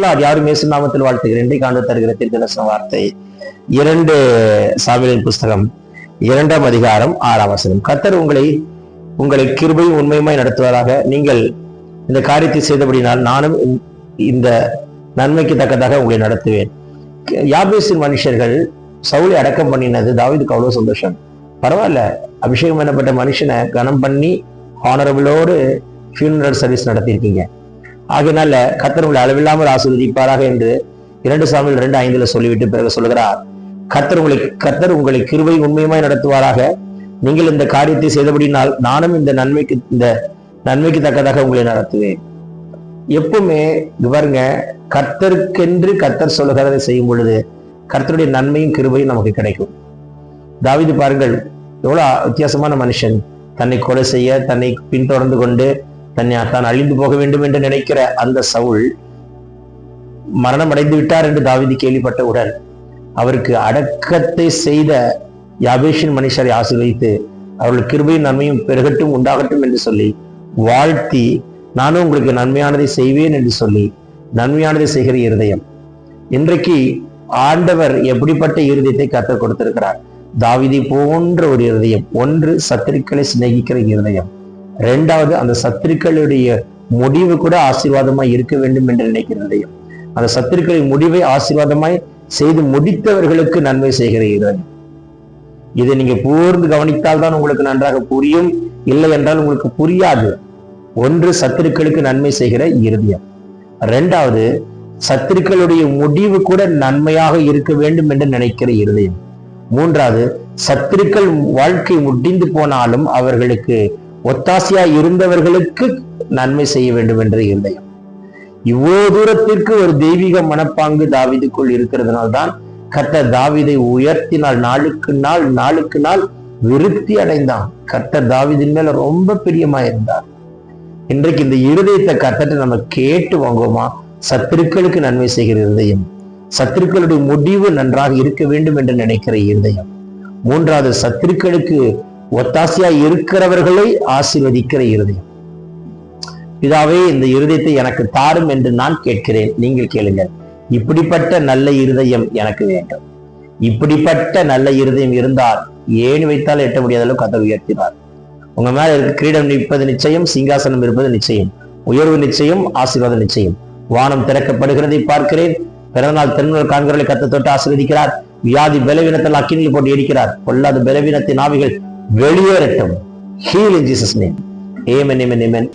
அது யாரும் இயேசு நாமத்தில் வாழ்த்துகிறேன். இன்றைக்கு ஆண்டு தருகிற தீர்க்கதர்சன வார்த்தை. இரண்டு சாமியின் புஸ்தகம் இரண்டாம் அதிகாரம் ஆறாம் வசனம். கத்தர் உங்களை உங்களை கிருபையும் உண்மையுமாய் நடத்துவதாக நீங்கள் இந்த காரியத்தை செய்தபடினால் நானும் இந்த- நன்மைக்கு தக்கதாக உங்களை நடத்துவேன். யாபேசின் மனுஷர்கள் சவுளை அடக்கம் பண்ணினது தாவிதுக்கு அவ்வளவு சந்தோஷம். பரவாயில்ல. அபிஷேகம் பண்ணப்பட்ட மனுஷனை கனம் பண்ணி ஹானரபிளோடு ஃபியூனரல் சர்வீஸ் நடத்தியிருக்கீங்க. ஆகினால கத்தர் உங்களை அளவில்லாமல் ஆசீர்வதிப்பாராக என்று இரண்டு சாமியில் ரெண்டு ஐந்துல சொல்லிவிட்டு பிறகு சொல்கிறார் கத்தர் உங்களை கத்தர் உங்களை கிருவை உண்மையுமாய் நடத்துவாராக. நீங்கள் இந்த காரியத்தை செய்தபடினால் நானும் இந்த நன்மைக்கு இந்த நன்மைக்கு தக்கதாக உங்களை நடத்துவேன். எப்பவுமே பாருங்க கர்த்தருக்கென்று கர்த்தர் சொல்லுகிறதை செய்யும் பொழுது கர்த்தருடைய நன்மையும் கிருபையும் நமக்கு கிடைக்கும். தாவிது பாருங்கள் எவ்வளோ வித்தியாசமான மனுஷன். தன்னை கொலை செய்ய தன்னை பின்தொடர்ந்து கொண்டு தன்னை தான் அழிந்து போக வேண்டும் என்று நினைக்கிற அந்த சவுல் மரணம் அடைந்து விட்டார் என்று தாவிதி கேள்விப்பட்டவுடன் அவருக்கு அடக்கத்தை செய்த யாபேஷின் மனுஷரை ஆசீர்வதித்து அவர்கள் கிருபையும் நன்மையும் பெருகட்டும் உண்டாகட்டும் என்று சொல்லி வாழ்த்தி நானும் உங்களுக்கு நன்மையானதை செய்வேன் என்று சொல்லி நன்மையானதை செய்கிற இருதயம். இன்றைக்கு ஆண்டவர் எப்படிப்பட்ட இருதயத்தை கற்றுக் கொடுத்திருக்கிறார்? தாவிதி போன்ற ஒரு இருதயம் ஒன்று சத்திரிக்களை சிநேகிக்கிற இருதயம் ரெண்டாவது அந்த சத்துருக்களுடைய முடிவு கூட ஆசீர்வாதமாய் இருக்க வேண்டும் என்று நினைக்கிற இருதயம் அந்த சத்துருக்களின் முடிவை ஆசீர்வாதமாய் செய்து முடித்தவர்களுக்கு நன்மை செய்கிற இதை நீங்க பூர்ந்து கவனித்தால் தான் உங்களுக்கு நன்றாக புரியும். இல்லை என்றால் உங்களுக்கு புரியாது. ஒன்று சத்துருக்களுக்கு நன்மை செய்கிற இருதயம் இரண்டாவது சத்துருக்களுடைய முடிவு கூட நன்மையாக இருக்க வேண்டும் என்று நினைக்கிற இருதயம் மூன்றாவது சத்துருக்கள் வாழ்க்கை முடிந்து போனாலும் அவர்களுக்கு ஒத்தாசையா இருந்தவர்களுக்கு நன்மை செய்ய வேண்டும் என்ற இருதயம் இவ்வளவு தூரத்திற்கு ஒரு தெய்வீக மனப்பாங்கு தாவிதுக்குள் இருக்கிறதுனால்தான் கர்த்தர் தாவிதை உயர்த்தினால் நாளுக்கு நாள் நாளுக்கு நாள் விருத்தி அடைந்தான். கர்த்தர் தாவிதின் மேல ரொம்ப பிரியமா இருந்தார். இன்றைக்கு இந்த இருதயத்தை கர்த்தர்ட்ட நம்ம கேட்டு வாங்குவோமா? சத்துருக்களுக்கு நன்மை செய்கிற இருதயம். சத்துருக்களுடைய முடிவு நன்றாக இருக்க வேண்டும் என்று நினைக்கிற இருதயம். மூன்றாவது சத்துருக்களுக்கு ஒத்தாசையா இருக்கிறவர்களை ஆசீர்வதிக்கிற இருதயம். பிதாவே இந்த இருதயத்தை எனக்கு தாரும் என்று நான் கேட்கிறேன். நீங்கள் கேளுங்கள். இப்படிப்பட்ட நல்ல இருதயம் எனக்கு வேண்டும். இப்படிப்பட்ட நல்ல இருதயம் இருந்தால் ஏணி வைத்தால் எட்ட முடியாத அளவுக்கு கதை உயர்த்தினார். உங்க மேல இருக்க கிரீடம் நிற்பது நிச்சயம் சிங்காசனம் இருப்பது நிச்சயம் உயர்வு நிச்சயம் ஆசீர்வாதம் நிச்சயம். வானம் திறக்கப்படுகிறதை பார்க்கிறேன். பிறந்தநாள் திருநாள் காண்கிறவர்களை கத்த தொட்டு ஆசீர்வதிக்கிறார். வியாதி பலவீனத்தில் அக்கினியில் போட்டு எடுக்கிறார் பொல்லாத பலவீனத்தின் ஆவிகள் வெளியேறட்டும் heal in Jesus name amen amen amen